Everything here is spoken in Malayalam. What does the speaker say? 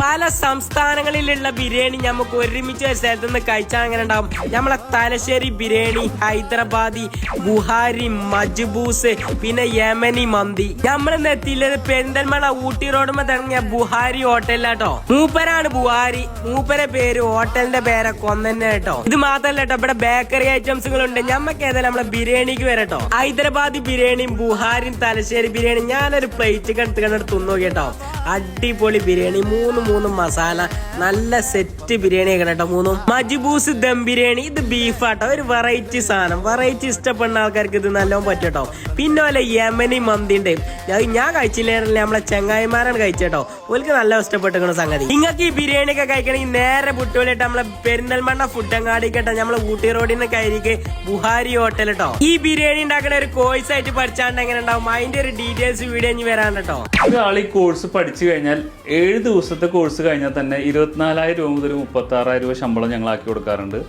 പല സംസ്ഥാനങ്ങളിലുള്ള ബിരിയാണി നമുക്ക് ഒരുമിച്ച് ഒരു സ്ഥലത്ത് നിന്ന് കഴിച്ചാൽ എങ്ങനെ ഉണ്ടാവും? നമ്മളെ തലശ്ശേരി ബിരിയാണി ഹൈദരാബാദി ബുഹാരി മജ്ബൂസ് പിന്നെ യമനി മന്തി. നമ്മൾ എത്തിയില്ലത് പെന്തൽമല ഊട്ടി റോഡുമ്പോ തുടങ്ങിയ ബുഹാരി ഹോട്ടലിലാട്ടോ മൂപ്പരാണ് ബുഹാരി. മൂപ്പരെ പേര് ഹോട്ടലിന്റെ പേരെ കൊന്നെ കേട്ടോ ഇത് മാത്രല്ല കേട്ടോ ഇവിടെ ബേക്കറി ഐറ്റംസുകൾ ഉണ്ട് ഞമ്മക്ക് ഏതായാലും നമ്മളെ ബിരിയാണിക്ക് വരട്ടോ ഹൈദരാബാദി ബിരിയാണിയും ബുഹാരിയും തലശ്ശേരി ബിരിയാണി ഞാനൊരു പ്ലേറ്റ് കണ്ടു കണ്ടെടുത്ത് തിന്നു കേട്ടോ അടിപൊളി ബിരിയാണി. മൂന്ന് മൂന്ന് മസാല. നല്ല സെറ്റ് ബിരിയാണി കേട്ടോ മൂന്നും. മജ്ബൂസ് ദം ബിരിയാണി. ഇത് ബീഫാട്ടോ. ഒരു വെറൈറ്റി സാധനം. വെറൈറ്റി ഇഷ്ടപ്പെടുന്ന ആൾക്കാർക്ക് ഇത് നല്ലോണം പറ്റും പിന്നെ പോലെ യമനി മന്തി ഉണ്ട് ഞാൻ കഴിച്ചില്ലായിരുന്നില്ല. നമ്മളെ ചെങ്ങായിമാരാണ് കഴിച്ചേട്ടോ. ഓൽക്ക് നല്ല ഇഷ്ടപ്പെട്ടിരിക്കുന്ന സംഗതി. നിങ്ങൾക്ക് ഈ ബിരിയാണി ഒക്കെ കഴിക്കണമെങ്കിൽ നേരെ പുട്ടുപോലിട്ട് നമ്മളെ പെരിന്തൽമണ്ണ ഫുഡങ്ങാടി കേട്ടോ. നമ്മളെ ഊട്ടി റോഡിന് കയറിക്ക് ബുഹാരി ഹോട്ടൽ കേട്ടോ ഈ ബിരിയാണി ഉണ്ടാക്കുന്ന ഒരു കോഴ്സ് ആയിട്ട് പഠിച്ചാണ്ട് എങ്ങനെ ഉണ്ടാവും? അതിന്റെ ഒരു ഡീറ്റെയിൽസ് വീഡിയോ ഇനി വരാൻ കേട്ടോ. ഒരാൾ ഈ കോഴ്സ് പഠിച്ചു കഴിഞ്ഞാൽ ഏഴ് ദിവസത്തെ കോഴ്സ് കഴിഞ്ഞാൽ തന്നെ ഇരുപത്തിനാലായിരം രൂപ മുതൽ മുപ്പത്താറായിരം രൂപ ശമ്പളം ഞങ്ങൾ ആക്കി കൊടുക്കാറുണ്ട്.